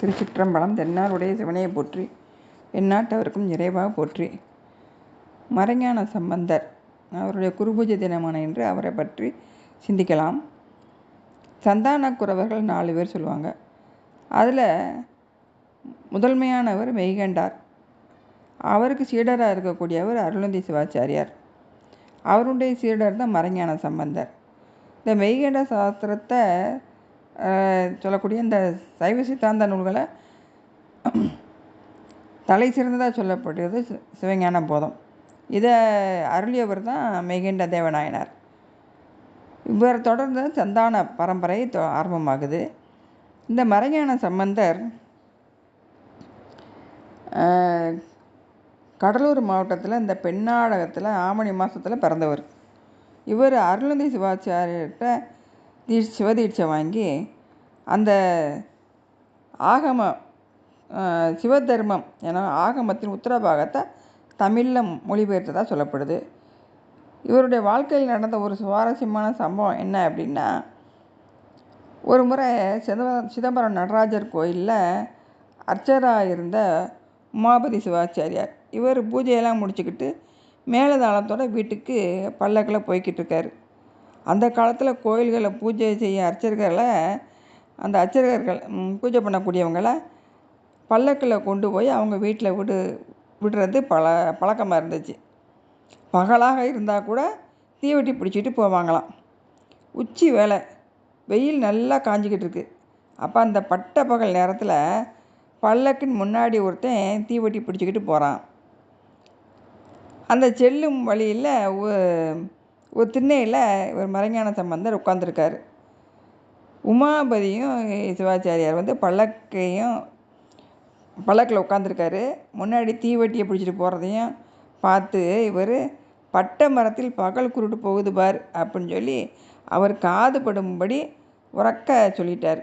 திருச்சிற்றம்பலம் தென்னாருடைய சிவனையை போற்றி எந்நாட்டவருக்கும் இறைவாக போற்றி. மறைஞான சம்பந்தர் அவருடைய குருபூஜை தினமான என்று அவரை பற்றி சிந்திக்கலாம். சந்தானக்குறவர்கள் நாலு பேர் சொல்லுவாங்க. அதில் முதன்மையானவர் மெய்கண்டார். அவருக்கு சீடராக இருக்கக்கூடியவர் அருளந்தி சிவாச்சாரியார். அவருடைய சீடர் தான் மறைஞான சம்பந்தர். இந்த மெய்கண்ட சாஸ்திரத்தை சொல்லக்கூடிய இந்த சைவ சித்தாந்த நூல்களை தலை சிறந்ததாக சொல்லப்படுவது சிவஞான போதம். இதை அருளியவர் தான் மெய்கண்ட தேவநாயனார். இவர் தொடர்ந்து சந்தான பரம்பரை ஆரம்பமாகுது. இந்த மறைஞான சம்பந்தர் கடலூர் மாவட்டத்தில் இந்த பெண்ணாடகத்தில் ஆமணி மாதத்தில் பிறந்தவர். இவர் அருளந்தி சிவாச்சாரியர்கிட்ட தீ சிவதீட்சை வாங்கி அந்த ஆகம சிவதர்மம் என ஆகமத்தின் உத்தரபாகத்தை தமிழில் மொழிபெயர்த்ததாக சொல்லப்படுது. இவருடைய வாழ்க்கையில் நடந்த ஒரு சுவாரஸ்யமான சம்பவம் என்ன அப்படின்னா ஒரு முறை சிதம்பரம் சிதம்பரம் நடராஜர் கோயிலில் அர்ச்சராக இருந்த உமாபதி சிவாச்சாரியார் இவர் பூஜையெல்லாம் முடிச்சுக்கிட்டு மேலதாளத்தோட வீட்டுக்கு பல்லக்கில் போய்கிட்டு இருக்கார். அந்த காலத்தில் கோயில்களில் பூஜை செய்ய அர்ச்சகர்களை அந்த அர்ச்சகர்கள் பூஜை பண்ணக்கூடியவங்களை பல்லக்கில் கொண்டு போய் அவங்க வீட்டில் விடு விடுறது பழ பழக்கமாக இருந்துச்சு. பகலாக இருந்தால் கூட தீவெட்டி பிடிச்சிட்டு போவாங்களாம். உச்சி வேலை வெயில் நல்லா காஞ்சிக்கிட்டு இருக்கு. அப்போ அந்த பட்ட பகல் நேரத்தில் பல்லக்கின் முன்னாடி ஒருத்தன் தீவெட்டி பிடிச்சிக்கிட்டு போகிறான் அந்த செல்லும் வழியில் ஒரு திண்ணையில் ஒரு மறைஞான சம்பந்தர் உட்காந்துருக்காரு உமாபதியும் சிவாச்சாரியார் வந்து பல்லக்கையும் பல்லக்கில் உட்காந்துருக்காரு முன்னாடி தீவெட்டியை பிடிச்சிட்டு போகிறதையும் பார்த்து இவர் பட்டை மரத்தில் பகல் குருட்டு போகுது பார் அப்படின்னு சொல்லி அவர் காது படும்படி உறக்க சொல்லிட்டார்.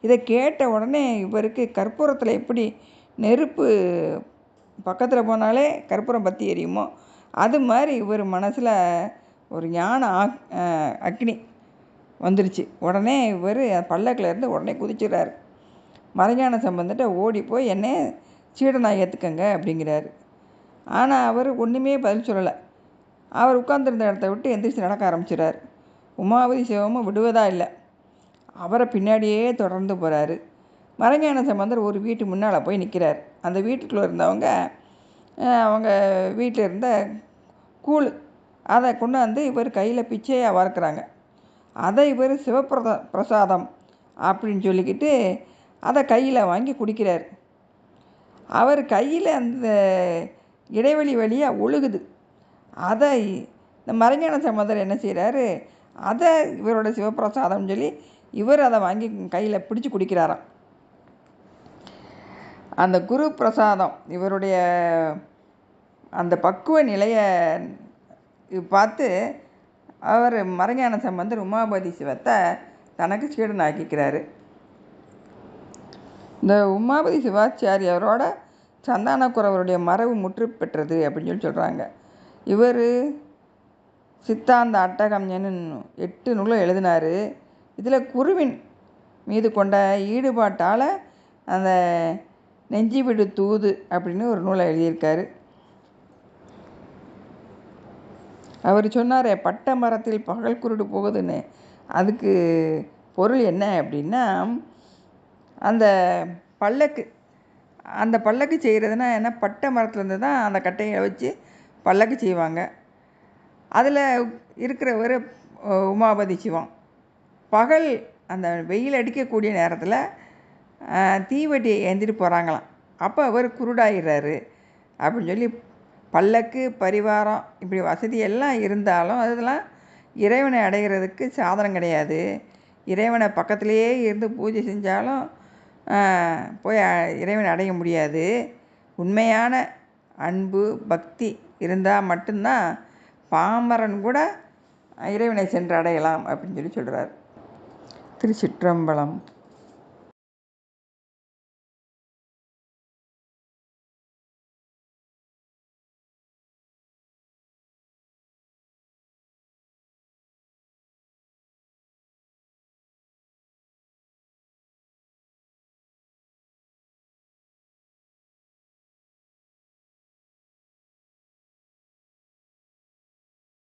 இதை கேட்ட உடனே இவருக்கு கற்பூரத்தில் எப்படி நெருப்பு பக்கத்தில் போனாலே கற்பூரம் பற்றி எரியுமோ அது மாதிரி இவர் மனசில் ஒரு ஞான அக்னி வந்துருச்சு. உடனே இவர் பல்லக்கில் இருந்து உடனே குதிச்சிடுறாரு மறைஞான சம்பந்தட்ட ஓடி போய் என்னை சீடனாக ஏற்றுக்கங்க அப்படிங்கிறாரு. ஆனால் அவர் ஒன்றுமே பதில் சொல்லலை. அவர் உட்காந்துருந்த இடத்த விட்டு எந்திரிச்சு நடக்க ஆரம்பிச்சிடுறாரு உமாவதி சிவமும் விடுவதா இல்லை. அவரை பின்னாடியே தொடர்ந்து போகிறாரு மறைஞான சம்பந்தர் ஒரு வீட்டு முன்னால் போய் நிற்கிறார் அந்த வீட்டுக்குள்ளே இருந்தவங்க அவங்க வீட்டில் இருந்த கூழ். அதை கொண்டாந்து இவர் கையில் பிச்சையாக வறுக்கிறாங்க. அதை இவர் சிவப்பிரத பிரசாதம் அப்படின்னு சொல்லிக்கிட்டு அதை கையில் வாங்கி குடிக்கிறார். அவர் கையில் அந்த இடைவெளி வழியாக ஒழுகுது. அதை இந்த மறைஞான சம்பந்தர் என்ன செய்கிறாரு அதை இவரோட சிவப்பிரசாதம்னு சொல்லி இவர் அதை வாங்கி கையில் பிடிச்சி குடிக்கிறாராம். அந்த குரு பிரசாதம் இவருடைய அந்த பக்குவ நிலையை பார்த்து அவர் மறைஞான சம்பந்தர் உமாபதி சிவத்தை தனக்கு சீடனாக்கிக்கிறாரு. இந்த உமாபதி சிவாச்சாரியரோட சந்தானக்குறவருடைய மரபு முற்று பெற்றது அப்படின்னு சொல்லி சொல்கிறாங்க இவர் சித்தாந்த அட்டகம்யன்னு எட்டு நூலை எழுதினார். இதில் குருவின் மீது கொண்ட ஈடுபாட்டால் அந்த நெஞ்சி விடு தூது அப்படின்னு ஒரு நூலை எழுதியிருக்காரு. அவர் சொன்னார் பட்டை மரத்தில் பகல் குருடு போகுதுன்னு. அதுக்கு பொருள் என்ன அப்படின்னா அந்த பல்லக்கு அந்த பல்லக்கு செய்கிறதுனா என்ன? பட்டை மரத்துலேருந்து தான் அந்த கட்டையை வச்சு பல்லக்கு செய்வாங்க. அதில் இருக்கிறவர் உமாபதி சிவம். பகல் அந்த வெயில் அடிக்கக்கூடிய நேரத்தில் தீவெட்டியை ஏந்திட்டு போகிறாங்களாம் அப்போ அவர் குருடாயிடுறாரு அப்படின்னு சொல்லி பல்லக்கு பரிவாரம் இப்படி வசதி எல்லாம் இருந்தாலும் அதெல்லாம் இறைவனை அடைகிறதுக்கு சாதனம் கிடையாது. இறைவனை பக்கத்திலேயே இருந்து பூஜை செஞ்சாலும் போய் இறைவனை அடைய முடியாது. உண்மையான அன்பு பக்தி இருந்தால் மட்டும்தான் பாமரன் கூட இறைவனை சென்று அடையலாம் அப்படின்னு சொல்லி சொல்கிறார் திருச்சிற்றம்பலம்.